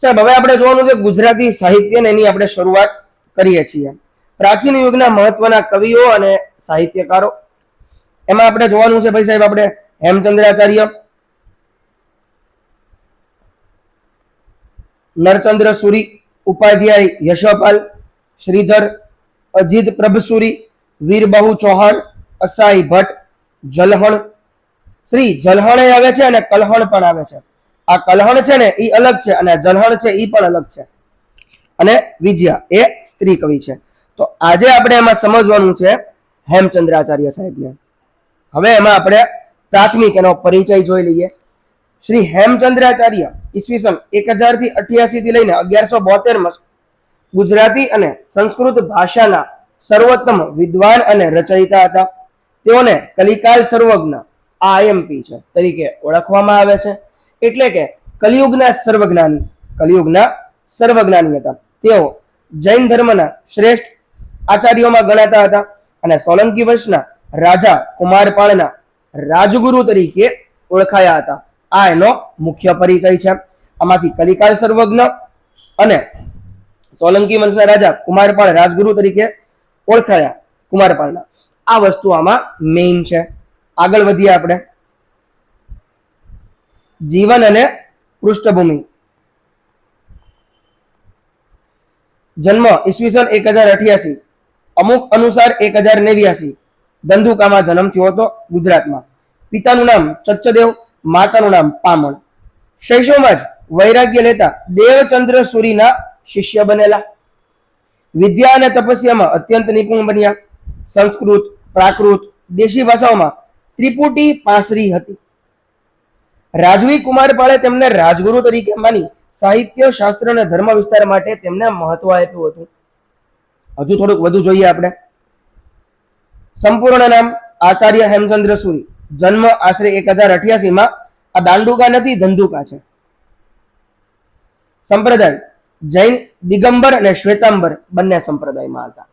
સાહેબ, હવે આપણે જોવાનું છે ગુજરાતી સાહિત્ય ને એની આપણે શરૂઆત કરીએ છીએ. પ્રાચીન યુગના મહત્વના કવિઓ અને સાહિત્યકારો. એમાં આપણે જોવાનું છે ભાઈ સાહેબ, આપણે હેમચંદ્રાચાર્ય, નરચંદ્ર સુરી, ઉપાધ્યાય યશોપાલ, શ્રીધર અજીત પ્રભસુરી, વીરબહુ ચૌહાણ, અસાઈ ભટ્ટ, જલહણ. શ્રી જલહણ આવે છે અને કલહણ પણ આવે છે. આ કલહણ છે ને એ અલગ છે અને જલહણ છે એ પણ અલગ છે. અને વિજયા એ સ્ત્રી કવિ છે. તો આજે આપણે એમાં સમજવાનું છે હેમચંદ્રાચાર્ય સાહેબને. હવે એમાં આપણે પ્રાથમિક એનો પરિચય જોઈ લઈએ. શ્રી હેમચંદ્રાચાર્ય ઈસવીસન એક હજારથી અઠ્યાસી થી લઈને અગિયારસો બોતેરમાં ગુજરાતી અને સંસ્કૃત ભાષાના સર્વોત્તમ વિદ્વાન અને રચયિતા હતા. તેઓને કલિકાલ સર્વજ્ઞ આઈએમપી છે, તરીકે ઓળખવામાં આવે છે. એટલે કે કલિયુગના સર્વજ્ઞાની કલિયુગના સર્વજ્ઞાની હતા. તેઓ જૈન ધર્મના શ્રેષ્ઠ આચાર્યોમાં ગણાતા હતા અને સોલંકી વંશના રાજા કુમારપાળના રાજગુરુ તરીકે ઓળખાયા હતા. આ એનો મુખ્ય પરિચય છે. આમાંથી કલિકાલ સર્વજ્ઞ અને સોલંકી વંશના રાજા કુમારપાળ રાજગુરુ તરીકે ઓળખાયા કુમારપાળના. આ વસ્તુ આમાં મેઇન છે. આગળ વધીએ આપણે. જીવન અને પૃષ્ઠભૂમિ. જન્મ ઈસવીસન એક હજાર અઠ્યાસી. અમુક અનુસાર એક હજાર નેવ્યાસી. ધંધુકામાં જન્મ થયો હતો ગુજરાતમાં. પિતાનું નામ ચચ્ચદેવ, માતાનું નામ પામણ. શૈશવમાં જ વૈરાગ્ય લેતા દેવચંદ્ર સુરીના શિષ્ય બનેલા. વિદ્યા અને તપસ્યામાં અત્યંત નિપુણ બન્યા. સંસ્કૃત, પ્રાકૃત, દેશી ભાષાઓમાં ત્રિપુટી પાસરી હતી. રાજવી કુમારપાળે તેમને રાજગુરુ તરીકે માની સાહિત્ય, શાસ્ત્ર અને ધર્મ વિસ્તાર માટે તેમને મહત્વ આપ્યું હતું. હજુ થોડુંક વધુ જોઈએ આપણે. સંપૂર્ણ નામ આચાર્ય હેમચંદ્ર સુરી. જન્મ આશરે એક હજાર અઠ્યાસી માં આ દાંડુકા નથી, ધંધુકા છે. સંપ્રદાય. જૈન, દિગંબર અને શ્વેતાંબર બંને સંપ્રદાયમાં હતા.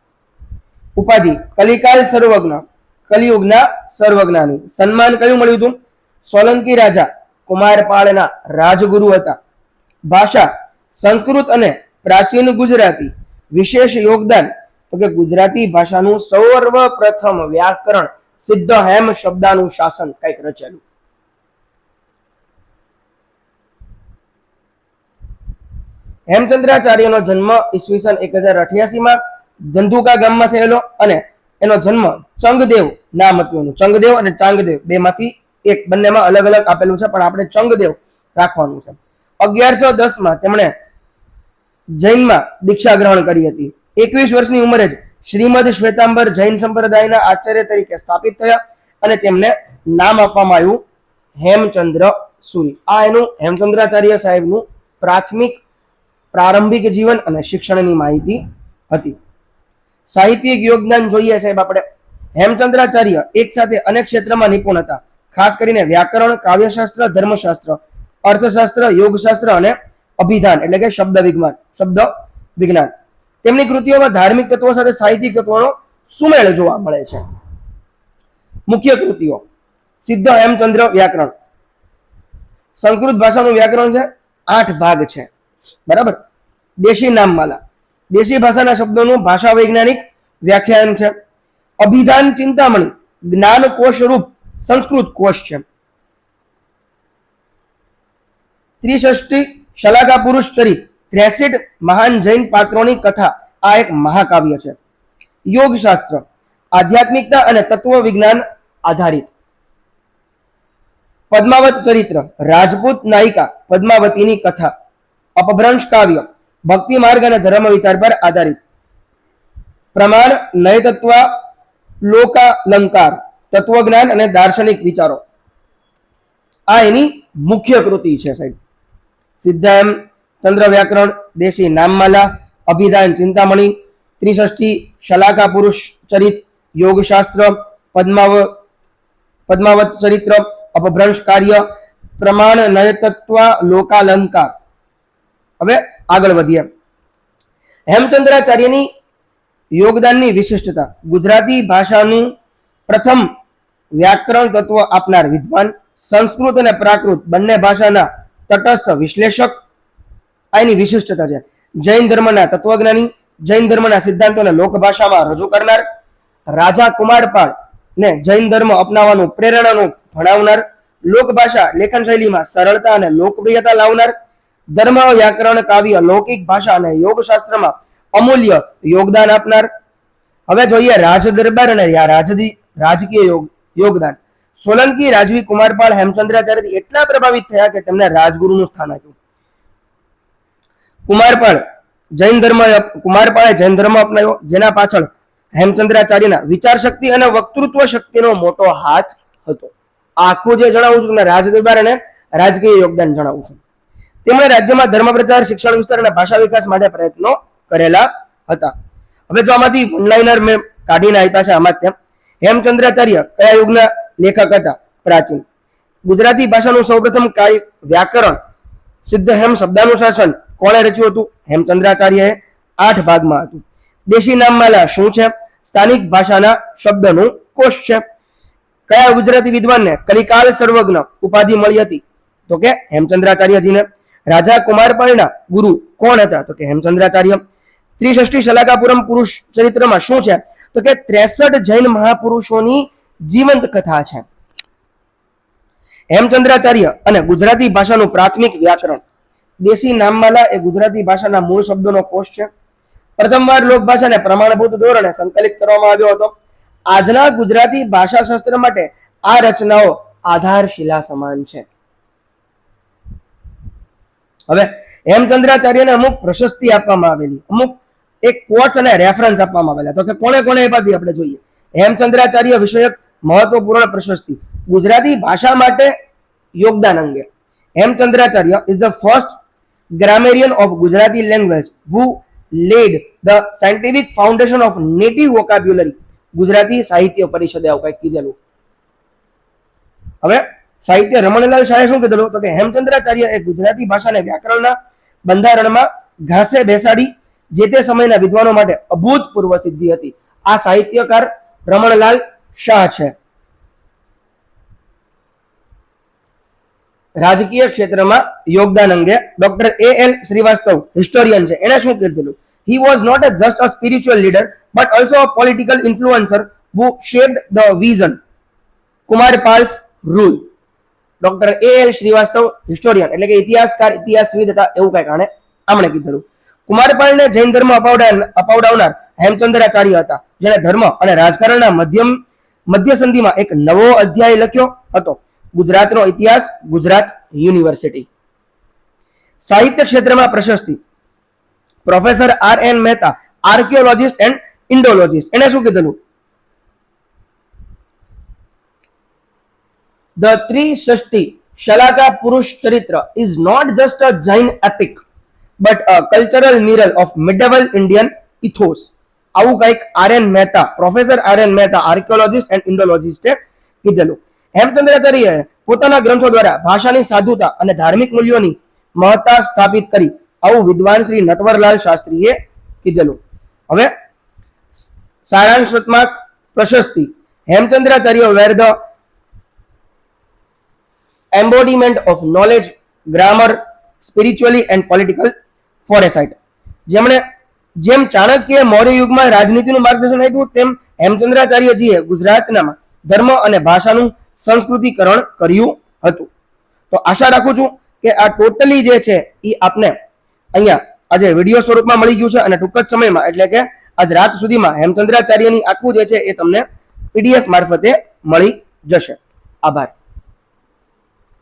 ઉપાધિ. કલિકાલ સર્વજ્ઞ. કલિયુગના સર્વજ્ઞાની. સન્માન કયું મળ્યું હતું? સોલંકી રાજા. કુમારપાળના રાજગુરુ હતા. ભાષા સંસ્કૃત અને પ્રાચીન ગુજરાતી. વિશેષ યોગદાન તો કે ગુજરાતી ભાષાનું સર્વપ્રથમ વ્યાકરણ સિદ્ધ હેમ શબ્દાનું શાસન કંઈક રચેલું. હેમચંદ્રાચાર્યનો જન્મ ઈસવીસન એક હજાર અઠ્યાસીમાં ધંધુકા ગામમાં થયેલો અને એનો જન્મ ચંગદેવ નામ હતું ચંગદેવ અને ચાંગદેવ બેમાંથી એક બંનેમાં અલગ અલગ આપેલું છે, પણ આપણે ચંગદેવ રાખવાનું છે. અગિયારસો દસમાં તેમણે જૈનમાં દીક્ષા ગ્રહણ કરી હતી. એકવીસ વર્ષની ઉંમરે જ શ્રીમદ શ્વેતાંબર જૈન સંપ્રદાયના આચાર્ય તરીકે સ્થાપિત થયા અને તેમને નામ આપવામાં આવ્યું હેમચંદ્ર સુરી. આ એનું હેમચંદ્રાચાર્ય સાહેબનું પ્રાથમિક, પ્રારંભિક જીવન અને શિક્ષણની માહિતી હતી. સાહિત્યિક યોગદાન જોઈએ સાહેબ આપણે. હેમચંદ્રાચાર્ય એક સાથે અનેક ક્ષેત્રમાં નિપુણ હતા. ખાસ કરીને વ્યાકરણ, કાવ્યશાસ્ત્ર, ધર્મશાસ્ત્ર, અર્થશાસ્ત્ર, યોગશાસ્ત્ર અને અભિધાન, એટલે કે શબ્દ વિજ્ઞાન શબ્દ વિજ્ઞાન. તેમની કૃતિઓમાં ધાર્મિક તત્વો સાથે સાહિત્યિક તત્વોનો સુમેળ જોવા મળે છે. મુખ્ય કૃતિઓ. સિદ્ધ હેમચંદ્ર વ્યાકરણ. સંસ્કૃત ભાષાનું વ્યાકરણ છે, આઠ ભાગ છે. બરાબર? દેશી નામમાલા. દેશી ભાષાના શબ્દોનું ભાષા વૈજ્ઞાનિક વ્યાખ્યાન છે. અભિધાન ચિંતામણી જ્ઞાન કોશ રૂપ સંસ્કૃત કોષ છે ત્રિષષ્ટિ શલાકા પુરુષ કરી ત્રેસઠ મહાન જૈન પાત્રોની કથા. આ એક મહાકાવ્ય છે. યોગશાસ્ત્ર. આધ્યાત્મિકતા અને તત્વ આધારિત. પદ્માવત ચરિત્ર. રાજપૂત નાયિકા પદ્માવતીની કથા. અપભ્રંશ કાવ્ય. ભક્તિ માર્ગ અને ધર્મ વિચાર પર આધારિત. પ્રમાણ, નયતત્વ, લોકાલંકાર. તત્વજ્ઞાન અને દાર્શનિક વિચારો. આ એની મુખ્ય કૃતિ છે સાહેબ. સિદ્ધાયમ, ચંદ્ર વ્યાકરણ, દેશી નામમાલા, અભિધાન ચિંતામણી ત્રિષષ્ઠી શલાકા પુરુષ ચરિત, યોગશાસ્ત્ર, પદ્માવ, પદ્માવત ચરિત્ર, અપભ્રંશ કાર્ય, પ્રમાણ નયતત્વ, લોકાલંકાર. હવે આગળ વધીએ. હેમચંદ્રાચાર્યની યોગદાનની વિશિષ્ટતા. ગુજરાતી ભાષાનું પ્રથમ વ્યાકરણ તત્વ આપનાર વિદ્વાન, સંસ્કૃત અને પ્રાકૃત બંને ભાષાના તટસ્થ વિશ્લેષક. આ એની વિશિષ્ટતા છે. જૈન ધર્મના તત્વજ્ઞાની, જૈન ધર્મના સિદ્ધાંતોને લોકભાષામાં રજૂ કરનાર, રાજા કુમારપાળ ને જૈન ધર્મ અપનાવવાનું પ્રેરણાનું ભણાવનાર, લોકભાષા લેખન શૈલીમાં સરળતા અને લોકપ્રિયતા લાવનાર ધર્મ વ્યાકરણ, કાવ્ય, લૌકિક ભાષા અને યોગશાસ્ત્રમાં અમૂલ્ય યોગદાન આપનાર. હવે જોઈએ રાજ દરબાર અને રાજકીય યોગ યોગદાન. સોલંકી રાજવી કુમારપાળ હેમચંદ્રાચાર્યથી એટલા પ્રભાવિત થયા કે તેમને રાજગુરુનું સ્થાન આપ્યું. કુમારપાળ જૈન ધર્મ, કુમારપાળે જૈન ધર્મ અપનાવ્યો, જેના પાછળ હેમચંદ્રાચાર્યના વિચાર શક્તિ અને વક્તૃત્વ શક્તિનો મોટો હાથ હતો. આખું જે જણાવું છું તમને, રાજ અને રાજકીય યોગદાન જણાવું છું. તેમણે રાજ્યમાં ધર્મ પ્રચાર, શિક્ષણ વિસ્તાર અને ભાષા વિકાસ માટે પ્રયત્નો કરેલા હતા. હવે જો આમાંથી વનલાઇનર મેં કાઢીને આપ્યા છે, આમાં તેમ હેમચંદ્રાચાર્ય કયા યુગના લેખક હતા? પ્રાચીન. ગુજરાતી ભાષાનું સૌપ્રથમ કાર્ય વ્યાકરણ સિદ્ધ હેમ શબ્દાનુશાસન કોણે રચ્યું હતું? હેમચંદ્રાચાર્યએ આઠ ભાગમાં હતું. દેશી નામમાલા શું છે? સ્થાનિક ભાષાના શબ્દનું કોષ છે. કયા ગુજરાતી વિદ્વાનને કલિકાલ સર્વજ્ઞ ઉપાધિ મળી હતી? તો કે હેમચંદ્રાચાર્યજીને. રાજા કુમારપાળના ગુરુ કોણ હતા? તો કે હેમચંદ્રાચાર્ય. ત્રિષષ્ઠી શલાકાપુરમ પુરુષ ચરિત્રમાં શું છે? તો કે ત્રેસઠ જૈન મહાપુરુષોની જીવંત કથા છે. હેમચંદ્રાચાર્ય અને ગુજરાતી ભાષાનું પ્રાથમિક વ્યાકરણ. દેશી નામમાલા એ ગુજરાતી ભાષાના મૂળ શબ્દોનો કોષ છે. પ્રથમવાર લોકભાષાને પ્રમાણભૂત ધોરણે સંકલિત કરવામાં આવ્યો હતો. આજના ગુજરાતી ભાષાશાસ્ત્ર માટે આ રચનાઓ આધારશિલા સમાન છે. હવે હેમચંદ્રાચાર્યને અમુક પ્રશસ્તિ આપવામાં આવેલી. અમુક એક કોટ્સ અને રેફરન્સ આપવામાં આવેલા. તો કે કોણે કોણે આપ્યા આપણે જોઈએ. હેમચંદ્રાચાર્ય વિષયક મહત્વપૂર્ણ પ્રશસ્તિ ગુજરાતી ભાષા માટે યોગદાન અંગે. Hemachandracharya is the first grammarian of Gujarati language who led the scientific foundation of native vocabulary Gujarati સાહિત્ય પરિષદે આવું કંઈક કીધેલું. હવે સાહિત્ય રમણલાલ શાહે શું કીધેલું? તો કે હેમચંદ્રાચાર્ય એ ગુજરાતી ભાષાને વ્યાકરણના બંધારણમાં ઘાસે બેસાડી જે તે સમયના વિદ્વાનો માટે અભૂતપૂર્વ સિદ્ધિ હતી. આ સાહિત્યકાર રમણલાલ શાહ છે. રાજકીય ક્ષેત્રમાં યોગદાન અંગે doctor A L Srivastava historian છે. એણે શું કીધેલું? He was not a just a spiritual leader but also a political influencer who shaped the vision Kumarpal's rule. Doctor A L Srivastava historian એટલે કે ઇતિહાસકાર, ઇતિહાસવિદ હતા એવું કઈ આણે આમણે કીધેલું. કુમારપાળને જૈન ધર્મ અપાવડાવનાર હેમચંદ્રાચાર્ય હતા. જેણે ધર્મ અને રાજકારણના મધ્યમ મધ્ય સંધિમાં એક નવો અધ્યાય લખ્યો હતો. ગુજરાતનો ઇતિહાસ ગુજરાત યુનિવર્સિટી. સાહિત્ય ક્ષેત્રમાં Prashasti. Professor R N Mehta archaeologist and Indologist. એને શું કીધેલું? The Trishashti Shalaka Purusha Charitra is not just a Jain epic, but a cultural mirror of medieval Indian ethos આવું કંઈક Aryan Mehta professor Aryan Mehta archaeologist and ઇન્ડોલોજિસ્ટે કીધેલું. હેમચંદ્રાચાર્યએ પોતાના ગ્રંથો દ્વારા ભાષાની સાધુતા અને ધાર્મિક મૂલ્યોની મહત્તા સ્થાપિત કરી. આવું વિદ્વાન શ્રી નટવરલાલ શાસ્ત્રીએ કીધેલું. હવે સારાંશાત્મક Prashasti. Hemachandracharya were the embodiment of knowledge grammar spiritually and political foresight. જેમણે જેમ ચાણક્ય મૌર્ય યુગમાં રાજનીતિનું માર્ગદર્શન આપ્યું, તેમ હેમચંદ્રાચાર્યજીએ ગુજરાતના ધર્મ અને ભાષાનું સંસ્કૃતિકરણ કર્યું હતું. તો આશા રાખું છું કે આ ટોટલી જે છે એ આપને અહીંયા આજે વીડિયો સ્વરૂપમાં મળી ગયું છે અને ટૂંક જ સમયમાં, એટલે કે આજ રાત સુધીમાં હેમચંદ્રાચાર્યની આખું જે છે, એ તમને પીડીએફ મારફતે મળી જશે. આભાર.